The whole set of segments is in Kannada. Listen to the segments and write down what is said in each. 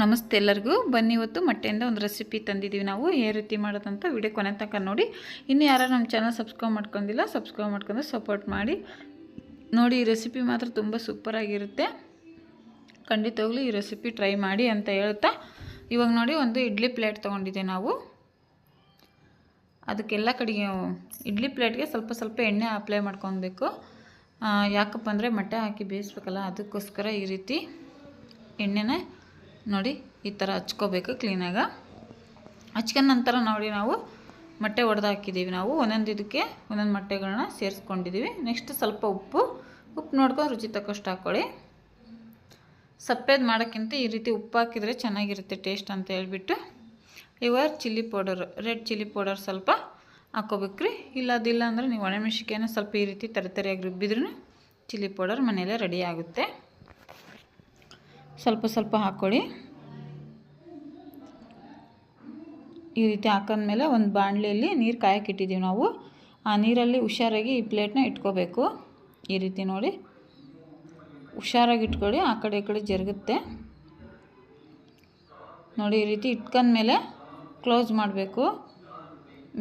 ನಮಸ್ತೆ ಎಲ್ಲರಿಗೂ. ಬನ್ನಿ ಇವತ್ತು ಮೊಟ್ಟೆಯಿಂದ ಒಂದು ರೆಸಿಪಿ ತಂದಿದ್ದೀವಿ ನಾವು. ಏ ರೀತಿ ಮಾಡೋದಂತ ವಿಡಿಯೋ ಕೊನೆ ತನಕ ನೋಡಿ. ಇನ್ನು ಯಾರು ನಮ್ಮ ಚಾನಲ್ ಸಬ್ಸ್ಕ್ರೈಬ್ ಮಾಡ್ಕೊಂಡಿಲ್ಲ ಸಬ್ಸ್ಕ್ರೈಬ್ ಮಾಡ್ಕೊಂಡು ಸಪೋರ್ಟ್ ಮಾಡಿ. ನೋಡಿ, ಈ ರೆಸಿಪಿ ಮಾತ್ರ ತುಂಬ ಸೂಪರಾಗಿರುತ್ತೆ ಖಂಡಿತವಾಗ್ಲೂ ಈ ರೆಸಿಪಿ ಟ್ರೈ ಮಾಡಿ ಅಂತ ಹೇಳ್ತಾ. ಇವಾಗ ನೋಡಿ, ಒಂದು ಇಡ್ಲಿ ಪ್ಲೇಟ್ ತೊಗೊಂಡಿದ್ದೆ ನಾವು. ಅದಕ್ಕೆಲ್ಲ ಕಡೆಗೆ ಇಡ್ಲಿ ಪ್ಲೇಟ್ಗೆ ಸ್ವಲ್ಪ ಸ್ವಲ್ಪ ಎಣ್ಣೆ ಅಪ್ಲೈ ಮಾಡ್ಕೊಬೇಕು ಯಾಕಪ್ಪ ಅಂದರೆ ಮೊಟ್ಟೆ ಹಾಕಿ ಬೇಯಿಸ್ಬೇಕಲ್ಲ, ಅದಕ್ಕೋಸ್ಕರ ಈ ರೀತಿ ಎಣ್ಣೆನ ನೋಡಿ, ಈ ಥರ ಹಚ್ಕೋಬೇಕು ಕ್ಲೀನಾಗ ಹಚ್ಕೊಂಡ ನಂತರ ನೋಡಿ ನಾವು ಮೊಟ್ಟೆ ಒಡೆದು ಹಾಕಿದ್ದೀವಿ ನಾವು. ಒಂದೊಂದು ಇದಕ್ಕೆ ಒಂದೊಂದು ಮೊಟ್ಟೆಗಳನ್ನ ಸೇರಿಸ್ಕೊಂಡಿದ್ದೀವಿ. ನೆಕ್ಸ್ಟ್ ಸ್ವಲ್ಪ ಉಪ್ಪು. ಉಪ್ಪು ನೋಡ್ಕೊಂಡು ರುಚಿ ತಕ್ಕಷ್ಟು ಹಾಕ್ಕೊಳ್ಳಿ ಸಪ್ಪೇದು ಮಾಡೋಕ್ಕಿಂತ ಈ ರೀತಿ ಉಪ್ಪು ಹಾಕಿದರೆ ಚೆನ್ನಾಗಿರುತ್ತೆ ಟೇಸ್ಟ್ ಅಂತ ಹೇಳ್ಬಿಟ್ಟು. ಇವಾಗ chilli powder red chilli powder ಸ್ವಲ್ಪ ಹಾಕ್ಕೋಬೇಕ್ರಿ ಇಲ್ಲ ಅದಿಲ್ಲ ಅಂದರೆ ನೀವು ಒಣಮೆಣ್ಸಿಕಾಯನ್ನ ಸ್ವಲ್ಪ ಈ ರೀತಿ ತರತರಿಯಾಗಿ ರುಬ್ಬಿದ್ರೂ ಚಿಲ್ಲಿ ಪೌಡರ್ ಮನೆಯಲ್ಲೇ ರೆಡಿ ಆಗುತ್ತೆ. ಸ್ವಲ್ಪ ಸ್ವಲ್ಪ ಹಾಕ್ಕೊಳ್ಳಿ. ಈ ರೀತಿ ಹಾಕಿದ್ಮೇಲೆ ಒಂದು ಬಾಣಲೆಯಲ್ಲಿ ನೀರು ಕಾಯಕ್ಕೆ ಇಟ್ಟಿದ್ದೀವಿ ನಾವು. ಆ ನೀರಲ್ಲಿ ಹುಷಾರಾಗಿ ಈ ಪ್ಲೇಟ್ನ ಇಟ್ಕೋಬೇಕು. ಈ ರೀತಿ ನೋಡಿ. ಹುಷಾರಾಗಿ ಇಟ್ಕೊಳ್ಳಿ, ಆ ಕಡೆ ಈ ಕಡೆ ಜರುಗುತ್ತೆ. ನೋಡಿ, ಈ ರೀತಿ ಇಟ್ಕೊಂಡ್ಮೇಲೆ ಕ್ಲೋಸ್ ಮಾಡಬೇಕು.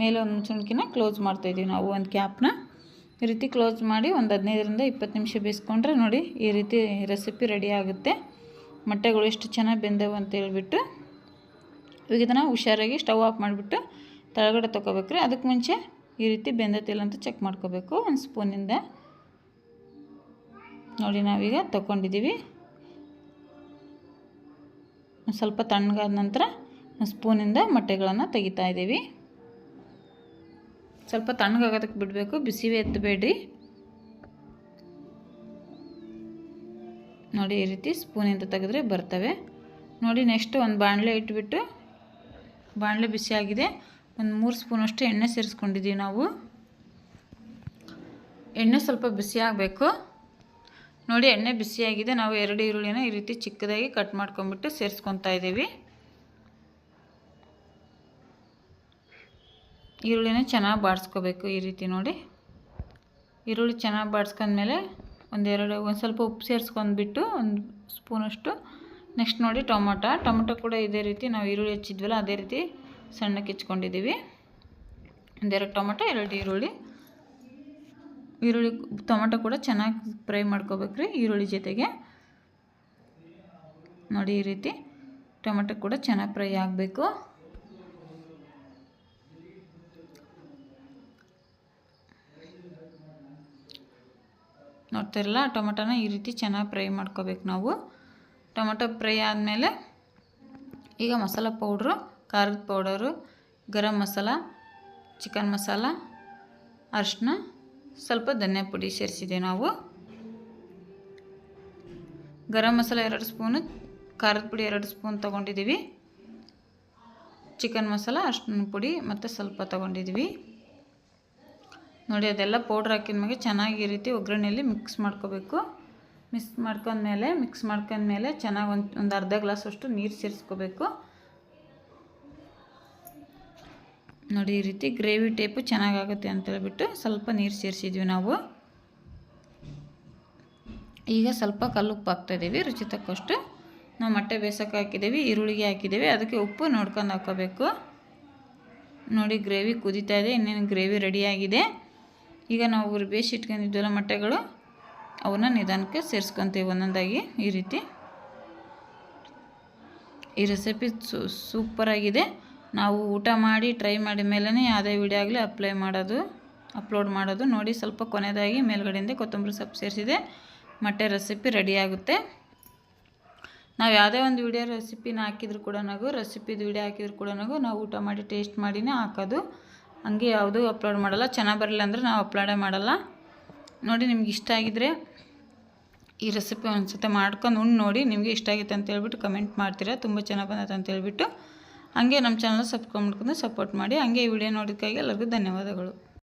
ಮೇಲೆ ಒಂದು ಮುಚ್ಚಣಿಕಿನ ಕ್ಲೋಸ್ ಮಾಡ್ತಾಯಿದ್ದೀವಿ ನಾವು, ಒಂದು ಕ್ಯಾಪ್ನ ಈ ರೀತಿ ಕ್ಲೋಸ್ ಮಾಡಿ ಒಂದು ಹದಿನೈದರಿಂದ ಇಪ್ಪತ್ತು ನಿಮಿಷ ಬೇಯಿಸ್ಕೊಂಡ್ರೆ ನೋಡಿ ಈ ರೀತಿ ರೆಸಿಪಿ ರೆಡಿ ಆಗುತ್ತೆ. ಮೊಟ್ಟೆಗಳು ಎಷ್ಟು ಚೆನ್ನಾಗಿ ಬೆಂದವು ಅಂತ ಹೇಳ್ಬಿಟ್ಟು ಈಗ ಇದನ್ನು ಹುಷಾರಾಗಿ ಸ್ಟವ್ ಆಫ್ ಮಾಡಿಬಿಟ್ಟು ತಳಗಡೆ ತೊಗೋಬೇಕ್ರಿ ಅದಕ್ಕೆ ಮುಂಚೆ ಈ ರೀತಿ ಬೆಂದತಿಲ್ಲ ಅಂತ ಚೆಕ್ ಮಾಡ್ಕೋಬೇಕು. ಒಂದು ಸ್ಪೂನಿಂದ. ನೋಡಿ ನಾವೀಗ ತೊಗೊಂಡಿದ್ದೀವಿ ಒಂದ್ ಸ್ವಲ್ಪ ತಣ್ಣಗಾದ ನಂತರ ಸ್ಪೂನಿಂದ ಮೊಟ್ಟೆಗಳನ್ನು ತೆಗಿತಾ ಇದ್ದೀವಿ ಸ್ವಲ್ಪ ತಣ್ಣಗಾಗೋದಕ್ಕೆ ಬಿಡಬೇಕು. ಬಿಸಿವೇ ಎತ್ತಬೇಡ್ರಿ ನೋಡಿ ಈ ರೀತಿ ಸ್ಪೂನಿಂದ ತೆಗೆದ್ರೆ ಬರ್ತವೆ. ನೋಡಿ ನೆಕ್ಸ್ಟ್ ಒಂದು ಬಾಣಲೆ ಇಟ್ಬಿಟ್ಟು, ಬಾಣಲೆ ಬಿಸಿಯಾಗಿದೆ ಒಂದು ಮೂರು ಸ್ಪೂನಷ್ಟು ಎಣ್ಣೆ ಸೇರಿಸ್ಕೊಂಡಿದ್ದೀವಿ ನಾವು. ಎಣ್ಣೆ ಸ್ವಲ್ಪ ಬಿಸಿಯಾಗಬೇಕು ನೋಡಿ ಎಣ್ಣೆ ಬಿಸಿಯಾಗಿದೆ ನಾವು ಎರಡು ಈರುಳ್ಳಿನ ಈ ರೀತಿ ಚಿಕ್ಕದಾಗಿ ಕಟ್ ಮಾಡ್ಕೊಂಬಿಟ್ಟು ಸೇರಿಸ್ಕೊತಾ ಇದ್ದೀವಿ. ಈರುಳ್ಳಿನ ಚೆನ್ನಾಗಿ ಬಾಡಿಸ್ಕೋಬೇಕು ಈ ರೀತಿ ನೋಡಿ. ಈರುಳ್ಳಿ ಚೆನ್ನಾಗಿ ಬಾಡಿಸ್ಕೊಂಡ್ಮೇಲೆ ಒಂದೆರಡು, ಒಂದು ಸ್ವಲ್ಪ ಉಪ್ಪು ಸೇರಿಸ್ಕೊಂಡ್ಬಿಟ್ಟು ಒಂದು ಸ್ಪೂನಷ್ಟು ನೆಕ್ಸ್ಟ್ ನೋಡಿ ಟೊಮೊಟೊ. ಟೊಮೊಟೊ ಕೂಡ ಇದೇ ರೀತಿ ನಾವು ಈರುಳ್ಳಿ ಹೆಚ್ಚಿದ್ವಲ್ಲ, ಅದೇ ರೀತಿ ಸಣ್ಣಕ್ಕೆ ಹೆಚ್ಕೊಂಡಿದ್ದೀವಿ. ಒಂದೆರಡು ಟೊಮೊಟೊ, ಎರಡು ಈರುಳ್ಳಿ. ಈರುಳ್ಳಿ ಟೊಮೊಟೊ ಕೂಡ ಚೆನ್ನಾಗಿ ಫ್ರೈ ಮಾಡ್ಕೋಬೇಕ್ರಿ ಈರುಳ್ಳಿ ಜೊತೆಗೆ. ನೋಡಿ ಈ ರೀತಿ ಟೊಮೊಟೊ ಕೂಡ ಚೆನ್ನಾಗಿ ಫ್ರೈ ಆಗಬೇಕು. ನೋಡ್ತಿರಲ್ಲ, ಟೊಮೊಟೊನ ಈ ರೀತಿ ಚೆನ್ನಾಗಿ ಫ್ರೈ ಮಾಡ್ಕೋಬೇಕು ನಾವು. ಟೊಮೊಟೊ ಫ್ರೈ ಆದಮೇಲೆ ಈಗ ಮಸಾಲ ಪೌಡ್ರು, ಖಾರದ ಪೌಡರು, ಗರಂ ಮಸಾಲ, ಚಿಕನ್ ಮಸಾಲ ಅರಿಶಿನ ಸ್ವಲ್ಪ ಧನಿಯಾ ಪುಡಿ ಸೇರಿಸಿದೆ ನಾವು. ಗರಂ ಮಸಾಲ ಎರಡು ಸ್ಪೂನು, ಖಾರದ ಪುಡಿ ಎರಡು ಸ್ಪೂನ್ ತೊಗೊಂಡಿದ್ದೀವಿ ಚಿಕನ್ ಮಸಾಲ ಅರಿಶಿನ ಪುಡಿ ಮತ್ತು ಸ್ವಲ್ಪ ತೊಗೊಂಡಿದ್ದೀವಿ ನೋಡಿ, ಅದೆಲ್ಲ ಪೌಡ್ರ್ ಹಾಕಿದ ಮೇಲೆ ಚೆನ್ನಾಗಿ ಈ ರೀತಿ ಒಗ್ಗರಣೆಯಲ್ಲಿ ಮಿಕ್ಸ್ ಮಾಡ್ಕೋಬೇಕು. ಮಿಕ್ಸ್ ಮಾಡ್ಕೊಂಡ್ಮೇಲೆ ಮಿಕ್ಸ್ ಮಾಡ್ಕೊಂಡ್ಮೇಲೆ ಚೆನ್ನಾಗಿ ಒಂದು ಒಂದು ಅರ್ಧ ಗ್ಲಾಸ್ ಅಷ್ಟು ನೀರು ಸೇರಿಸ್ಕೋಬೇಕು. ನೋಡಿ, ಈ ರೀತಿ ಗ್ರೇವಿ ಟೈಪು ಚೆನ್ನಾಗಾಗುತ್ತೆ ಅಂತ ಹೇಳ್ಬಿಟ್ಟು ಸ್ವಲ್ಪ ನೀರು ಸೇರಿಸಿದ್ವಿ ನಾವು. ಈಗ ಸ್ವಲ್ಪ ಕಲ್ಲುಪ್ಪು ಹಾಕ್ತಾಯಿದ್ದೀವಿ ರುಚಿ ತಕ್ಕಷ್ಟು. ನಾವು ಮೊಟ್ಟೆ ಬೇಸಕ್ಕೆ ಹಾಕಿದ್ದೀವಿ ಈರುಳ್ಳಿಗೆ ಹಾಕಿದ್ದೀವಿ ಅದಕ್ಕೆ ಉಪ್ಪು ನೋಡ್ಕೊಂಡು ಹಾಕೋಬೇಕು. ನೋಡಿ ಗ್ರೇವಿ ಕುದೀತಾ ಇದೆ, ಇನ್ನೇನು ಗ್ರೇವಿ ರೆಡಿಯಾಗಿದೆ ಈಗ ನಾವು ಬೇಯಿಸಿ ಇಟ್ಕೊಂಡಿದ್ದೆಲ್ಲ ಮೊಟ್ಟೆಗಳು ಅವನ್ನ ನಿಧಾನಕ್ಕೆ ಸೇರಿಸ್ಕೊತೀವಿ ಒಂದೊಂದಾಗಿ ಈ ರೀತಿ. ಈ ರೆಸಿಪಿ ಸೂಪರಾಗಿದೆ. ನಾವು ಊಟ ಮಾಡಿ ಟ್ರೈ ಮಾಡಿದ ಮೇಲೇ ಯಾವುದೇ ವಿಡಿಯೋ ಆಗಲಿ ಅಪ್ಲೈ ಮಾಡೋದು ಅಪ್ಲೋಡ್ ಮಾಡೋದು ನೋಡಿ ಸ್ವಲ್ಪ ಕೊನೆಯದಾಗಿ ಮೇಲ್ಗಡೆಯಿಂದ ಕೊತ್ತಂಬರಿ ಸೊಪ್ಪು ಸೇರಿಸಿದೆ. ಮೊಟ್ಟೆ ರೆಸಿಪಿ ರೆಡಿಯಾಗುತ್ತೆ ನಾವು ಯಾವುದೇ ಒಂದು ವಿಡಿಯೋ ರೆಸಿಪಿನ ಹಾಕಿದ್ರು ಕೂಡ ರೆಸಿಪಿದು ವಿಡಿಯೋ ಹಾಕಿದ್ರು ಕೂಡ ನಾವು ಊಟ ಮಾಡಿ ಟೇಸ್ಟ್ ಮಾಡಿನೇ ಹಾಕೋದು. ಹಂಗೆ ಯಾವುದೂ ಅಪ್ಲೋಡ್ ಮಾಡಲ್ಲ, ಚೆನ್ನಾಗಿ ಬರಲಿಲ್ಲ ಅಂದರೆ ನಾವು ಅಪ್ಲೋಡೇ ಮಾಡಲ್ಲ. ನೋಡಿ, ನಿಮ್ಗೆ ಇಷ್ಟ ಆಗಿದ್ರೆ ಈ ರೆಸಿಪಿ ಒಂದು ಸತಿ ಮಾಡ್ಕೊಂಡು ಉಂಡು ನೋಡಿ, ನಿಮಗೆ ಇಷ್ಟ ಆಗಿತ್ತು ಅಂತ ಹೇಳ್ಬಿಟ್ಟು ಕಮೆಂಟ್ ಮಾಡ್ತೀರಾ. ತುಂಬ ಚೆನ್ನಾಗಿ ಬಂದೈತೆ ಅಂತ ಹೇಳ್ಬಿಟ್ಟು. ಹಂಗೆ ನಮ್ಮ ಚಾನಲ್ ಸಬ್ಸ್ಕ್ರೈಬ್ ಮಾಡ್ಕೊಂಡು ಸಪೋರ್ಟ್ ಮಾಡಿ. ಹಂಗೆ ಈ ವಿಡಿಯೋ ನೋಡೋದಕ್ಕಾಗಿ ಎಲ್ಲರಿಗೂ ಧನ್ಯವಾದಗಳು.